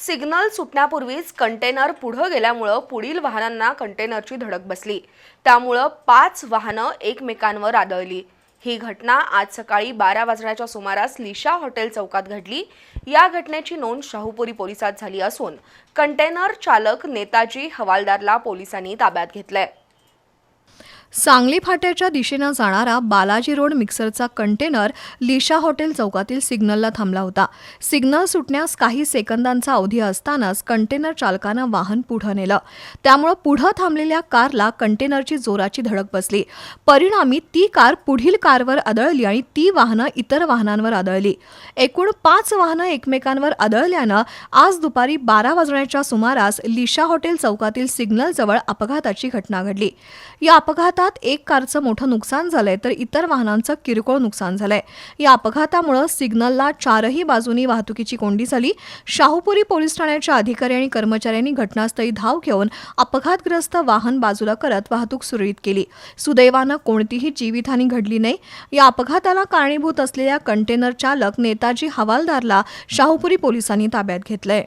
Signal सुटण्यापूर्वीच container पुढं गेल्यामुळं पुढील वाहनांना कंटेनरची धडक बसली. त्यामुळं पाच वाहनं एकमेकांवर आदळली. ही घटना आज सकाळी बारा वाजण्याच्या सुमारास लिशा हॉटेल चौकात घडली. या घटनेची नोंद शाहूपुरी पोलिसात झाली असून कंटेनर चालक नेताजी हवालदारला पोलिसांनी ताब्यात घेतलंय. सांगली फाट्याच्या दिशेनं जाणारा बालाजी रोड मिक्सरचा कंटेनर लिशा हॉटेल चौकातील सिग्नलला थांबला होता. सिग्नल सुटण्यास काही सेकंदांचा अवधी असतानाच कंटेनर चालकानं वाहन पुढं नेलं. त्यामुळं पुढं थांबलेल्या कारला कंटेनरची जोराची धडक बसली. परिणामी ती कार पुढील कारवर आदळली आणि ती वाहनं इतर वाहनांवर आदळली. एकूण पाच वाहनं एकमेकांवर आदळल्यानं आज दुपारी बारा वाजण्याच्या सुमारास लिशा हॉटेल चौकातील सिग्नलजवळ अपघाताची घटना घडली. या अपघातात एक कारचं मोठं नुकसान झालंय तर इतर वाहनांचं किरकोळ नुकसान झालंय. या अपघातामुळं सिग्नलला चारही बाजूनी वाहतुकीची कोंडी झाली. शाहूपुरी पोलीस ठाण्याच्या अधिकारी आणि कर्मचाऱ्यांनी घटनास्थळी धाव घेऊन अपघातग्रस्त वाहन बाजूला करत वाहतूक सुरळीत केली. सुदैवानं कोणतीही जीवितहानी घडली नाही. या अपघाताला कारणीभूत असलेल्या कंटेनर चालक नेताजी हवालदारला शाहूपुरी पोलिसांनी ताब्यात घेतलंय.